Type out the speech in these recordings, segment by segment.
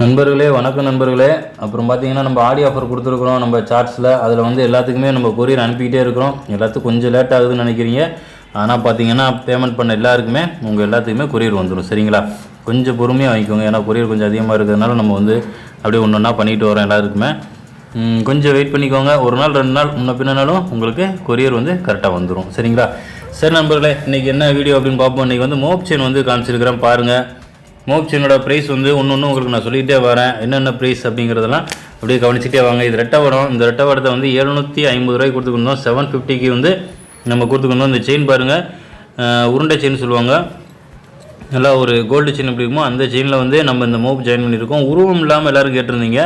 நண்பர்களே வணக்கம் நண்பர்களே. அப்புறம் பார்த்தீங்கன்னா நம்ம ஆடி ஆஃபர் கொடுத்துருக்குறோம். நம்ம சார்ட்ஸில் அதில் வந்து எல்லாத்துக்குமே நம்ம கொரியர் அனுப்பிக்கிட்டே இருக்கிறோம். எல்லாத்துக்கும் கொஞ்சம் லேட் ஆகுதுன்னு நினைக்கிறீங்க. ஆனால் பார்த்தீங்கன்னா பேமெண்ட் பண்ண எல்லாருக்குமே உங்கள் எல்லாத்துக்குமே கொரியர் வந்துடும் சரிங்களா? கொஞ்சம் பொறுமையாக வாங்கிக்கோங்க. ஏன்னா கொரியர் கொஞ்சம் அதிகமாக இருக்கிறதுனால நம்ம வந்து அப்படியே ஒன்று ஒன்றா பண்ணிட்டு வரோம் எல்லாருக்குமே. கொஞ்சம் வெயிட் பண்ணிக்கோங்க. ஒரு நாள் ரெண்டு நாள் முன்ன பின்னாலும் உங்களுக்கு கொரியர் வந்து கரெக்டாக வந்துடும் சரிங்களா? சரி நண்பர்களே இன்றைக்கி என்ன வீடியோ அப்படின்னு பார்ப்போம். இன்றைக்கி வந்து மோப் செயின் வந்து காமிச்சிருக்கிறேன். பாருங்கள் மோப் ப்ரைஸ் வந்து ஒன்று ஒன்று உங்களுக்கு நான் சொல்லிகிட்டே வரேன். என்னென்ன ப்ரைஸ் அப்படிங்கிறதெல்லாம் அப்படியே கவனிச்சிட்டே வாங்க. இது ரெட்டை வடம். இந்த ரெட்டை வடத்தை வந்து எழுநூற்றி ஐம்பது ரூபாய்க்கு கொடுத்துருந்தோம் செவன் ஃபிஃப்டிக்கு வந்து நம்ம கொடுத்துருந்தோம் இந்த செயின் பாருங்கள் உருண்டை செயின் சொல்லுவாங்க. நல்லா ஒரு கோல்டு செயின் எப்படி இருக்குமோ அந்த செயினில் வந்து நம்ம இந்த மோப் ஜாயின் பண்ணியிருக்கோம். உருவம் இல்லாமல் எல்லோரும் கேட்டிருந்தீங்க.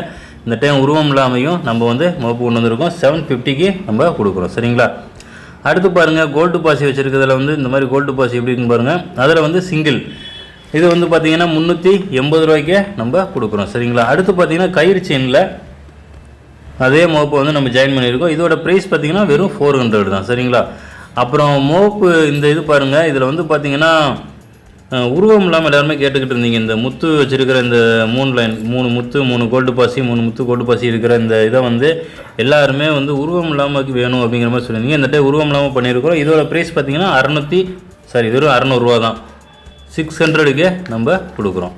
இந்த டைம் உருவம் இல்லாமையும் நம்ம வந்து மோப்பு கொண்டு வந்திருக்கோம். செவன் ஃபிஃப்டிக்கு நம்ம கொடுக்குறோம். சரிங்களா? அடுத்து பாருங்கள் கோல்டு பாசி வச்சுருக்கிறதுல வந்து இந்த மாதிரி கோல்டு பாசி எப்படி இருக்குன்னு பாருங்கள் அதில் வந்து சிங்கிள் இது வந்து பார்த்தீங்கன்னா முந்நூற்றி எண்பது ரூபாய்க்கு நம்ம கொடுக்குறோம் சரிங்களா? அடுத்து பார்த்தீங்கன்னா கயிறு செயினில் அதே மோப்பு வந்து நம்ம ஜாயின் பண்ணியிருக்கோம். இதோட ப்ரைஸ் பார்த்தீங்கன்னா வெறும் ஃபோர் ஹண்ட்ரட் தான் சரிங்களா? அப்புறம் மோப்பு இந்த இது பாருங்கள் இதில் வந்து பார்த்தீங்கன்னா உருவம் இல்லாமல் எல்லாருமே கேட்டுக்கிட்டு இருந்தீங்க. இந்த முத்து வச்சிருக்கிற இந்த மூணு லைன் மூணு முத்து மூணு கோல்டு பாசி மூணு முத்து கோல்டு பாசி இருக்கிற இந்த இதை வந்து எல்லாருமே வந்து உருவம் இல்லாமல் வேணும் அப்படிங்கிற மாதிரி சொல்லியிருந்தீங்க. இந்த டைம் உருவம் இல்லாமல் பண்ணியிருக்கிறோம். இதோட ப்ரைஸ் பார்த்தீங்கன்னா அறநூற்றி சாரி இது வெறும் அறநூறுவா தான் சிக்ஸ் ஹண்ட்ரடுக்கு நம்ம கொடுக்குறோம்.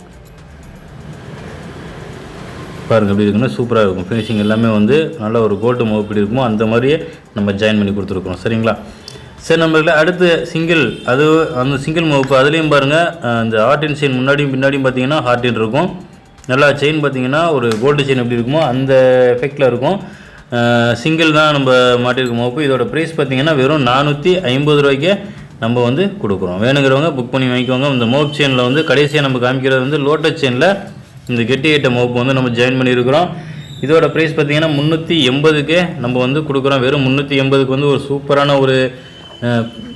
பாருங்கள் எப்படி இருக்குன்னா சூப்பராக இருக்கும். ஃபினிஷிங் எல்லாமே வந்து நல்ல ஒரு கோல்டு மூவ் எப்படி இருக்குமோ அந்த மாதிரியே நம்ம ஜாயின் பண்ணி கொடுத்துருக்குறோம். சரிங்களா? சரி நம்மள அடுத்து சிங்கிள் அது அந்த சிங்கிள் மூவுக்கு அதுலேயும் பாருங்கள் அந்த ஹார்டின் செயின் முன்னாடியும் பின்னாடியும் பார்த்தீங்கன்னா ஹார்டின் இருக்கும். நல்லா செயின் பார்த்தீங்கன்னா ஒரு கோல்டு செயின் எப்படி இருக்குமோ அந்த எஃபெக்டில் இருக்கும். சிங்கிள் தான் நம்ம மாட்டியிருக்க மோப்பு இதோட ப்ரைஸ் பார்த்தீங்கன்னா வெறும் நானூற்றி ஐம்பது ரூபாய்க்கு நம்ம வந்து கொடுக்குறோம். வேணுங்கிறவங்க புக் பண்ணி வாங்கிக்கோங்க. இந்த மோப் செயினில் வந்து கடைசியாக நம்ம காமிக்கிறது வந்து லோட்டஸ் செயினில் இந்த கெட்டி ஐட்ட மோப் வந்து நம்ம ஜாயின் பண்ணியிருக்கிறோம். இதோட ப்ரைஸ் பார்த்தீங்கன்னா முந்நூற்றி எண்பதுக்கு நம்ம வந்து கொடுக்குறோம். வெறும் முந்நூற்றி எண்பதுக்கு வந்து ஒரு சூப்பரான ஒரு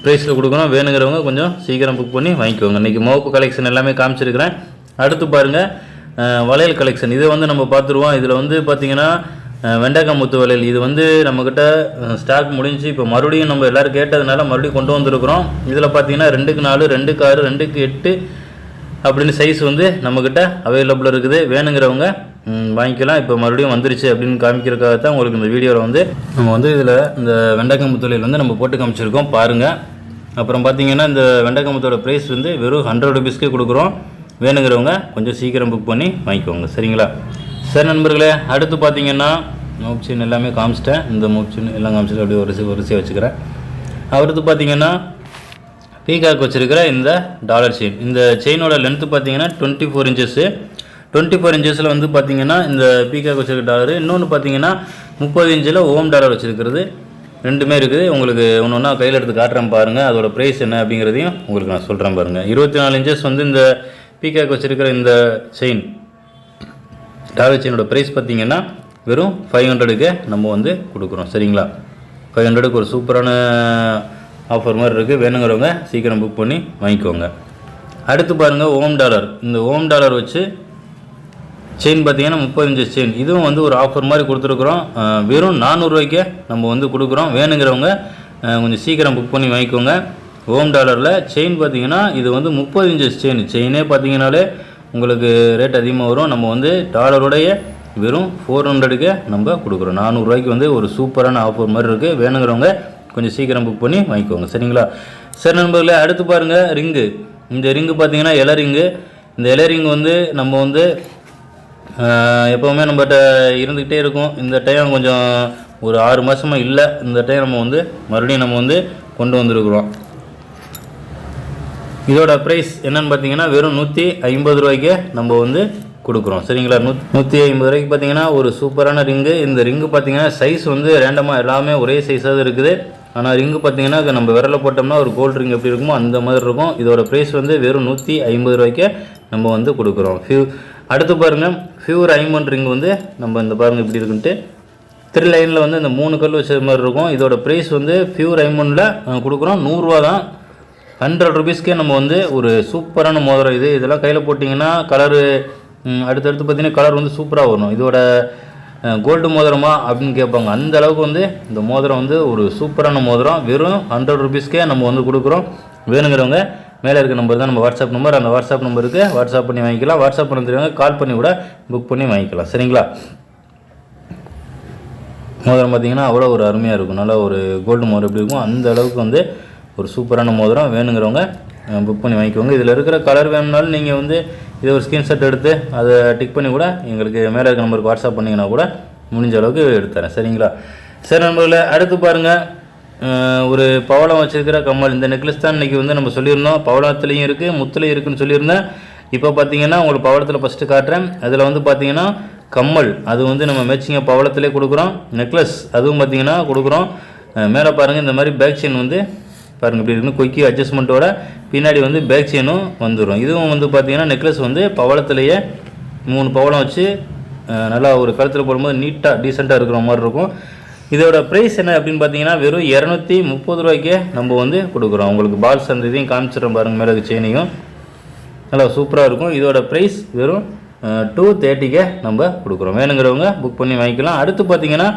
ப்ரைஸில் கொடுக்குறோம். வேணுங்கிறவங்க கொஞ்சம் சீக்கிரம் புக் பண்ணி வாங்கிக்கோங்க. இன்றைக்கி மோப்பு கலெக்ஷன் எல்லாமே காமிச்சிருக்கிறேன். அடுத்து பாருங்கள் வளையல் கலெக்ஷன் இதை வந்து நம்ம பார்த்துருவோம். இதில் வந்து பார்த்தீங்கன்னா வெண்டைக்காய் முத்து வளையல். இது வந்து நம்மக்கிட்ட ஸ்டாக் முடிஞ்சு இப்போ மறுபடியும் நம்ம எல்லோரும் கேட்டதுனால மறுபடியும் கொண்டு வந்திருக்கிறோம். இதில் பார்த்தீங்கன்னா ரெண்டுக்கு நாலு ரெண்டுக்கு ஆறு ரெண்டுக்கு எட்டு அப்படின்னு சைஸ் வந்து நம்மக்கிட்ட அவைலபிள் இருக்குது. வேணுங்கிறவங்க வாங்கிக்கலாம். இப்போ மறுபடியும் வந்துருச்சு அப்படின்னு காமிக்கிறதுக்காக தான் உங்களுக்கு இந்த வீடியோவில் வந்து நம்ம வந்து இதில் இந்த வெண்டைக்காய் முத்தொழில் வந்து நம்ம போட்டு காமிச்சிருக்கோம். பாருங்கள் அப்புறம் பார்த்தீங்கன்னா இந்த வெண்டைக்காய் முத்தோட ப்ரைஸ் வந்து வெறும் ஹண்ட்ரட் ருபீஸ்க்கே கொடுக்குறோம். வேணுங்கிறவங்க கொஞ்சம் சீக்கிரம் புக் பண்ணி வாங்கிக்கோங்க. சரிங்களா? சரி நண்பர்களே அடுத்து பார்த்தீங்கன்னா மூப்சின் எல்லாமே காமிச்சிட்டேன். இந்த மூப்சின் எல்லாம் காமிச்சிட்டு அப்படியே வரிசை வரிசையாக வச்சுக்கிறேன். அடுத்து பார்த்தீங்கன்னா பீகாக் வச்சுருக்கிற இந்த டாலர் செயின் இந்த செயினோட லென்த்து பார்த்தீங்கன்னா twenty four inches twenty four இன்ச்சஸில் வந்து பார்த்தீங்கன்னா இந்த பீகாக் வச்சுருக்க டாலரு இன்னொன்று பார்த்தீங்கன்னா முப்பது இன்ச்சில் ஓம் டாலர் வச்சுருக்கிறது. ரெண்டுமே இருக்குது. உங்களுக்கு ஒன்று ஒன்றா கையில் எடுத்து காட்டுறேன் பாருங்கள் அதோட ப்ரைஸ் என்ன அப்படிங்கிறதையும் உங்களுக்கு நான் சொல்கிறேன் பாருங்கள் இருபத்தி நாலு இன்ச்சஸ் வந்து இந்த பீகாக் வச்சுருக்கிற இந்த செயின் டாலர் செயினோட ப்ரைஸ் பார்த்தீங்கன்னா வெறும் ஃபைவ் ஹண்ட்ரடுக்கு நம்ம வந்து கொடுக்குறோம். சரிங்களா? ஃபைவ் ஹண்ட்ரடுக்கு ஒரு சூப்பரான ஆஃபர் மாதிரி இருக்குது வேணுங்கிறவங்க சீக்கிரம் புக் பண்ணி வாங்கிக்கோங்க. அடுத்து பாருங்கள் ஓம் டாலர். இந்த ஓம் டாலர் வச்சு செயின் பார்த்தீங்கன்னா முப்பத்தஞ்சு செயின் இதுவும் வந்து ஒரு ஆஃபர் மாதிரி கொடுத்துருக்குறோம். வெறும் நானூறுரூவாய்க்கே நம்ம வந்து கொடுக்குறோம். வேணுங்கிறவங்க கொஞ்சம் சீக்கிரம் புக் பண்ணி வாங்கிக்கோங்க. ஓம் டாலரில் செயின் பார்த்தீங்கன்னா இது வந்து முப்பது இன்ச்சஸ் செயின் செயினே பார்த்தீங்கனாலே உங்களுக்கு ரேட் அதிகமாக வரும் நம்ம வந்து டாலருடைய வெறும் ஃபோர் ஹண்ட்ரடுக்கு நம்ம கொடுக்குறோம். நானூறுரூவாய்க்கு வந்து ஒரு சூப்பரான ஆஃபர் மாதிரி இருக்குது வேணுங்கிறவங்க கொஞ்சம் சீக்கிரம் புக் பண்ணி வாங்கிக்கோங்க. சரிங்களா? சரி நண்பர்களே அடுத்து பாருங்கள் ரிங்கு. இந்த ரிங்கு பார்த்தீங்கன்னா இலை ரிங்கு. இந்த இலை ரிங்கு வந்து நம்ம வந்து எப்போவுமே நம்மகிட்ட இருந்துக்கிட்டே இருக்கும். இந்த டைம் கொஞ்சம் ஒரு ஆறு மாதமாக இல்லை. இந்த டைம் நம்ம வந்து மறுபடியும் நம்ம வந்து கொண்டு வந்திருக்கிறோம். இதோட ப்ரைஸ் என்னன்னு பார்த்தீங்கன்னா வெறும் நூற்றி ஐம்பது ரூபாய்க்கு நம்ம வந்து கொடுக்குறோம். சரிங்களா? நூ நூற்றி ஐம்பது ரூபாய்க்கு பார்த்தீங்கன்னா ஒரு சூப்பரான ரிங்கு. இந்த ரிங்கு பார்த்தீங்கன்னா சைஸ் வந்து ரேண்டமாக எல்லாமே ஒரே சைஸாக இருக்குது. ஆனால் ரிங்கு பார்த்தீங்கன்னா நம்ம விரல போட்டோம்னா ஒரு கோல்ட் ரிங் எப்படி இருக்குமோ அந்த மாதிரி இருக்கும். இதோட ப்ரைஸ் வந்து வெறும் நூற்றி ஐம்பது ரூபாய்க்கு நம்ம வந்து கொடுக்குறோம். ஃபியூ அடுத்து பாருங்கள் ஃபியூர் ஐமண்ட் ரிங் வந்து நம்ம இந்த பாருங்கள் இப்படி இருக்குன்ட்டு. த்ரீ லைனில் வந்து இந்த மூணு கல் வச்ச மாதிரி இருக்கும். இதோட ப்ரைஸ் வந்து ஃபியூர் ஐமண்டில் கொடுக்குறோம். நூறுரூவா தான் ஹண்ட்ரட் ருபீஸ்க்கே நம்ம வந்து ஒரு சூப்பரான மோதிரம் இது. இதெல்லாம் கையில் போட்டிங்கன்னா கலரு அடுத்தடுத்து பார்த்தீங்கன்னா கலர் வந்து சூப்பராக வரும் இதோட கோல்டு மோதிரமா அப்படின்னு கேட்பாங்க. அந்த அளவுக்கு வந்து இந்த மோதிரம் வந்து ஒரு சூப்பரான மோதிரம். வெறும் ஹண்ட்ரட் ருபீஸ்க்கே நம்ம வந்து கொடுக்குறோம். வேணுங்கிறவங்க மேலே இருக்க நம்பர் தான் நம்ம வாட்ஸ்அப் நம்பர் அந்த வாட்ஸ்அப் நம்பருக்கு வாட்ஸ்அப் பண்ணி வாங்கிக்கலாம். வாட்ஸ்அப் பண்ண தெரியாங்க கால் பண்ணி கூட புக் பண்ணி வாங்கிக்கலாம். சரிங்களா? மோதிரம் பார்த்தீங்கன்னா அவ்வளோ ஒரு அருமையாக இருக்கும். நல்லா ஒரு கோல்டு மோதிரம் எப்படி இருக்கும்? அந்த அளவுக்கு வந்து ஒரு சூப்பரான மோதிரம் வேணுங்கிறவங்க புக் பண்ணி வாங்கிக்கோங்க. இதில் இருக்கிற கலர் வேணும்னாலும் நீங்கள் வந்து இதை ஒரு ஸ்க்ரீன்ஷாட் எடுத்து அதை டிக் பண்ணி கூட எங்களுக்கு மேலே இருக்க நம்பருக்கு வாட்ஸ்அப் பண்ணிங்கன்னா கூட முடிஞ்ச அளவுக்கு எடுத்துறேன் சரிங்களா? சரி நண்பர்களே அடுத்து பாருங்கள் ஒரு பவளம் வச்சுருக்கிற கம்மல். இந்த நெக்லஸ் தான் இன்றைக்கி வந்து நம்ம சொல்லியிருந்தோம். பவளத்துலேயும் இருக்குது முத்துலையும் இருக்குன்னு சொல்லியிருந்தேன். இப்போ பார்த்தீங்கன்னா உங்களுக்கு பவளத்தில் ஃபஸ்ட்டு காட்டுறேன். அதில் வந்து பார்த்தீங்கன்னா கம்மல். அது வந்து நம்ம மேட்சிங்காக பவளத்திலே கொடுக்குறோம். நெக்லஸ் அதுவும் பார்த்தீங்கன்னா கொடுக்குறோம். மேலே பாருங்கள் இந்த மாதிரி பேக் செயின் வந்து பாருங்கள் இப்படி இருக்குன்னு கொக்கி அட்ஜஸ்ட்மெண்ட்டோட பின்னாடி வந்து பேக் செயினும் வந்துடும் இதுவும் வந்து பார்த்தீங்கன்னா நெக்லஸ் வந்து பவளத்துலேயே மூணு பவளம் வச்சு நல்லா ஒரு கழுத்தில் போடும்போது நீட்டாக டீசெண்டாக இருக்கிற மாதிரி இருக்கும். இதோட ப்ரைஸ் என்ன அப்படின்னு பார்த்தீங்கன்னா வெறும் இரநூத்தி முப்பது ரூபாய்க்கே நம்ம வந்து கொடுக்குறோம். உங்களுக்கு பால்ஸ் அந்த இதையும் காமிச்சிடும் பாருங்கள் மேலே செயினையும் நல்லா சூப்பராக இருக்கும். இதோட ப்ரைஸ் வெறும் டூ தேர்ட்டிக்கே நம்ம கொடுக்குறோம். வேணுங்கிறவங்க புக் பண்ணி வாங்கிக்கலாம். அடுத்து பார்த்தீங்கன்னா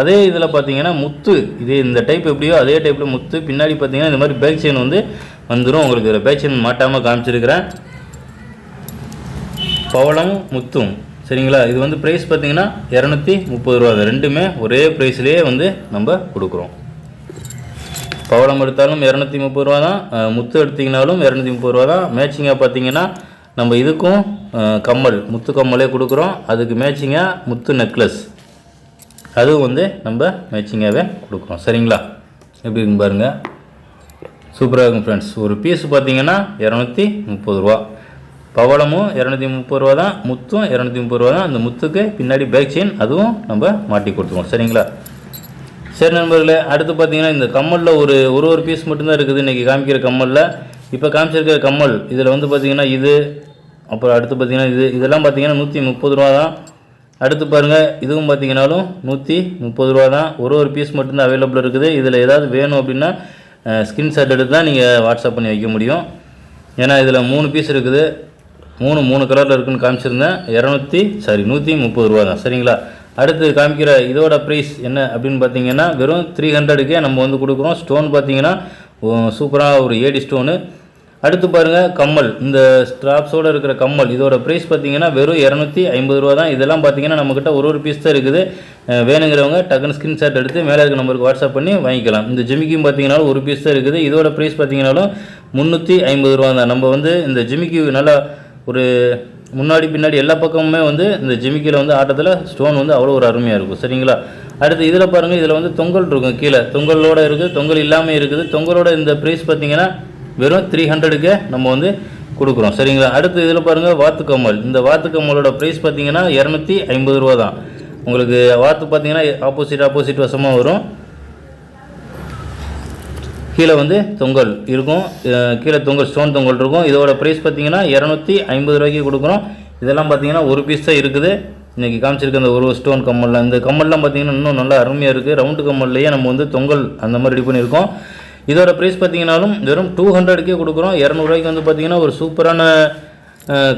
அதே இதில் பார்த்தீங்கன்னா முத்து இதே இந்த டைப் எப்படியோ அதே டைப்பில் முத்து. பின்னாடி பார்த்தீங்கன்னா இந்த மாதிரி பேக் செயின் வந்து வந்துடும் உங்களுக்கு இதில் பேக் செயின் மாட்டாமல் காமிச்சிருக்கிறேன். பவளம் முத்தும். சரிங்களா? இது வந்து ப்ரைஸ் பார்த்தீங்கன்னா இரநூத்தி முப்பது ரூபா. தான் ரெண்டுமே ஒரே ப்ரைஸ்லேயே வந்து நம்ம கொடுக்குறோம். பவளம் எடுத்தாலும் இரநூத்தி முப்பது ரூபா தான். முத்து எடுத்தீங்கனாலும் இரநூத்தி முப்பது ரூபா தான். மேட்சிங்காக பார்த்தீங்கன்னா நம்ம இதுக்கும் கம்மல் முத்து கம்மலே கொடுக்குறோம். அதுக்கு மேட்சிங்காக முத்து நெக்லஸ் அதுவும் வந்து நம்ம மேட்சிங்காகவே கொடுக்குறோம் சரிங்களா? எப்படி இருக்கு பாருங்கள் சூப்பராக இருக்கும் ஃப்ரெண்ட்ஸ் ஒரு பீஸ் பார்த்தீங்கன்னா இரநூத்தி முப்பது ரூபா. பவளமும் இரநூத்தி முப்பது ரூபா தான். முத்தும் இரநூத்தி முப்பது ரூபா தான். அந்த முத்துக்கு பின்னாடி பேக் செயின் அதுவும் நம்ம மாட்டி கொடுத்துருவோம். சரிங்களா? சரி நண்பர்களே அடுத்து பார்த்தீங்கன்னா இந்த கம்மலில் ஒரு ஒரு ஒரு பீஸ் மட்டும்தான் இருக்குது. இன்றைக்கி காமிக்கிற கம்மலில். இப்போ காமிச்சிருக்கிற கம்மல் இதில் வந்து பார்த்தீங்கன்னா இது அப்புறம் அடுத்து பார்த்தீங்கன்னா இது. இதெல்லாம் பார்த்தீங்கன்னா நூற்றி முப்பது ரூபா தான். அடுத்து பாருங்கள் இதுவும் பார்த்தீங்கன்னாலும் நூற்றி முப்பது ரூபா தான். ஒரு ஒரு பீஸ் மட்டும்தான் அவைலபிள் இருக்குது. இதில் ஏதாவது வேணும் அப்படின்னா ஸ்கிரீன்ஷாட் எடுத்து தான் நீங்கள் வாட்ஸ்அப் பண்ணி வைக்க முடியும். ஏன்னா இதில் மூணு பீஸ் இருக்குது. மூணு மூணு கலரில் இருக்குதுன்னு காமிச்சிருந்தேன். இரநூத்தி சாரி நூற்றி முப்பது ரூபா தான். சரிங்களா? அடுத்து காமிக்கிற இதோட ப்ரைஸ் என்ன அப்படின்னு பார்த்தீங்கன்னா வெறும் த்ரீ ஹண்ட்ரடுக்கே நம்ம வந்து கொடுக்குறோம். ஸ்டோன் பார்த்தீங்கன்னா சூப்பராக ஒரு ஏடி ஸ்டோனு அடுத்து பாருங்கள் கம்மல். இந்த ஸ்ட்ராப்ஸோடு இருக்கிற கம்மல் இதோட ப்ரைஸ் பார்த்தீங்கன்னா வெறும் இரநூத்தி ஐம்பது ரூபா தான். இதெல்லாம் பார்த்தீங்கன்னா நம்மக்கிட்ட ஒரு ஒரு பீஸ் தான் இருக்குது. வேணுங்கிறவங்க டக்குன்னு ஸ்க்ரீன்ஷாட் எடுத்து மேலே இருக்க நம்பருக்கு வாட்ஸ்அப் பண்ணி வாங்கிக்கலாம். இந்த ஜிமிக்கியும் பார்த்தீங்கன்னாலும் ஒரு பீஸ் தான் இருக்குது. இதோட ப்ரைஸ் பார்த்தீங்கன்னாலும் முந்நூற்றி ஐம்பது ரூபா தான். நம்ம வந்து இந்த ஜிமிக்கி நல்லா ஒரு முன்னாடி பின்னாடி எல்லா பக்கமுமே வந்து இந்த ஜிமிக்கியில் வந்து ஆட்டத்தில் ஸ்டோன் வந்து அவ்வளோ ஒரு அருமையாக இருக்கும். சரிங்களா? அடுத்து இதில் பாருங்கள் இதில் வந்து தொங்கல் இருக்கும் கீழே. தொங்கலோட இருக்குது தொங்கல் இல்லாமல் இருக்குது. தொங்கலோட இந்த ப்ரைஸ் பார்த்தீங்கன்னா வெறும் த்ரீ ஹண்ட்ரடுக்கு நம்ம வந்து கொடுக்குறோம். சரிங்களா? அடுத்து இதில் பாருங்கள் வாத்து கம்மல் இந்த வாத்து கம்மலோட ப்ரைஸ் பார்த்தீங்கன்னா இரநூத்தி ஐம்பது ரூபா தான் உங்களுக்கு வாத்து பார்த்தீங்கன்னா ஆப்போசிட் ஆப்போசிட் வசமாக வரும். கீழே வந்து தொங்கல் இருக்கும். கீழே தொங்கல் ஸ்டோன் தொங்கல் இருக்கும். இதோட ப்ரைஸ் பார்த்தீங்கன்னா இரநூத்தி ஐம்பது ரூபாய்க்கு கொடுக்குறோம். இதெல்லாம் பார்த்தீங்கன்னா ஒரு பீஸ் தான் இருக்குது. இன்றைக்கி காமிச்சிருக்க அந்த ஒரு ஸ்டோன் கம்மல்லாம் இந்த கம்மல்லாம் பார்த்தீங்கன்னா இன்னும் நல்லா அருமையாக இருக்குது ரவுண்டு கம்மல்லையே நம்ம வந்து தொங்கல் அந்த மாதிரி ரெடி பண்ணியிருக்கோம். இதோட ப்ரைஸ் பார்த்தீங்கன்னாலும் வெறும் டூ ஹண்ட்ரடுக்கே கொடுக்குறோம். இரநூறுவாய்க்கு வந்து பார்த்தீங்கன்னா ஒரு சூப்பரான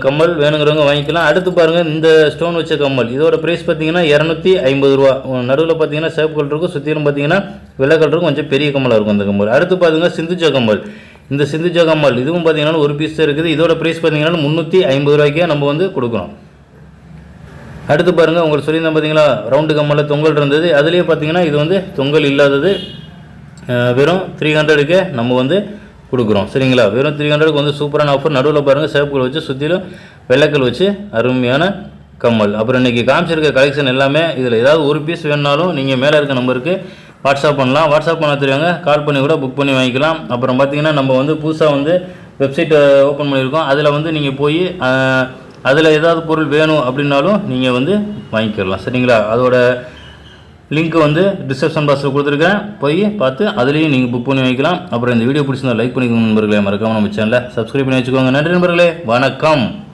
கம்மல் வேணுங்கிறவங்க வாங்கிக்கலாம். அடுத்து பாருங்கள் இந்த ஸ்டோன் வச்ச கம்மல். இதோட ப்ரைஸ் பார்த்தீங்கன்னா இரநூத்தி ஐம்பது ரூபா. நடுவில் பார்த்தீங்கன்னா சேப் கலர் இருக்கும். சுற்றிலும் பார்த்தீங்கன்னா வெள்ளை கலர் இருக்கும். கொஞ்சம் பெரிய கம்மலாக இருக்கும் அந்த கம்மல். அடுத்து பார்த்துங்க சிந்துச்ச கம்மல். இந்த சிந்துச்ச கம்மல் இதுவும் பார்த்தீங்கன்னா ஒரு பீஸ் இருக்குது. இதோட ப்ரைஸ் பார்த்தீங்கன்னா முந்நூற்றி ஐம்பது ரூபாய்க்கே நம்ம வந்து கொடுக்குறோம். அடுத்து பாருங்கள் உங்களுக்கு சொல்லியிருந்தேன் பார்த்தீங்களா? ரவுண்டு கம்மலில் தொங்கல் இருந்தது. அதுலேயே பார்த்தீங்கன்னா இது வந்து தொங்கல் இல்லாதது. வெறும் த்ரீ ஹண்ட்ரடுக்கு நம்ம வந்து கொடுக்குறோம். சரிங்களா? வெறும் த்ரீ ஹண்ட்ரடுக்கு வந்து சூப்பரான ஆஃபர் நடுவில் பாருங்கள் சேப்புகள் வச்சு சுற்றிலும் வெள்ளைக்கல் வச்சு அருமையான கம்மல். அப்புறம் இன்றைக்கி காமிச்சிருக்க கலெக்ஷன் எல்லாமே இதில் ஏதாவது ஒரு பீஸ் வேணுனாலும் நீங்கள் மேலே இருக்க நம்பருக்கு வாட்ஸ்அப் பண்ணலாம். வாட்ஸ்அப் பண்ண தெரியாங்க கால் பண்ணி கூட புக் பண்ணி வாங்கிக்கலாம். அப்புறம் பார்த்தீங்கன்னா நம்ம வந்து புதுசாக வந்து வெப்சைட்டை ஓப்பன் பண்ணியிருக்கோம். அதில் வந்து நீங்கள் போய் அதில் ஏதாவது பொருள் வேணும் அப்படின்னாலும் நீங்கள் வந்து வாங்கிக்கிடலாம் சரிங்களா? அதோட லிங்க் வந்து டிஸ்கிரிப்ஷன் பாக்ஸில் கொடுத்துருக்கேன். போய் பார்த்து அதுலேயும் நீங்கள் புக் பண்ணி வைக்கலாம். அப்புறம் இந்த வீடியோ பிடிச்சிருந்தா லைக் பண்ணிக்கோங்க நண்பர்களே. மறக்காமல் நம்ம சேனலை சப்ஸ்கிரைப் பண்ணி வச்சுக்கோங்க. நன்றி நண்பர்களே. வணக்கம்.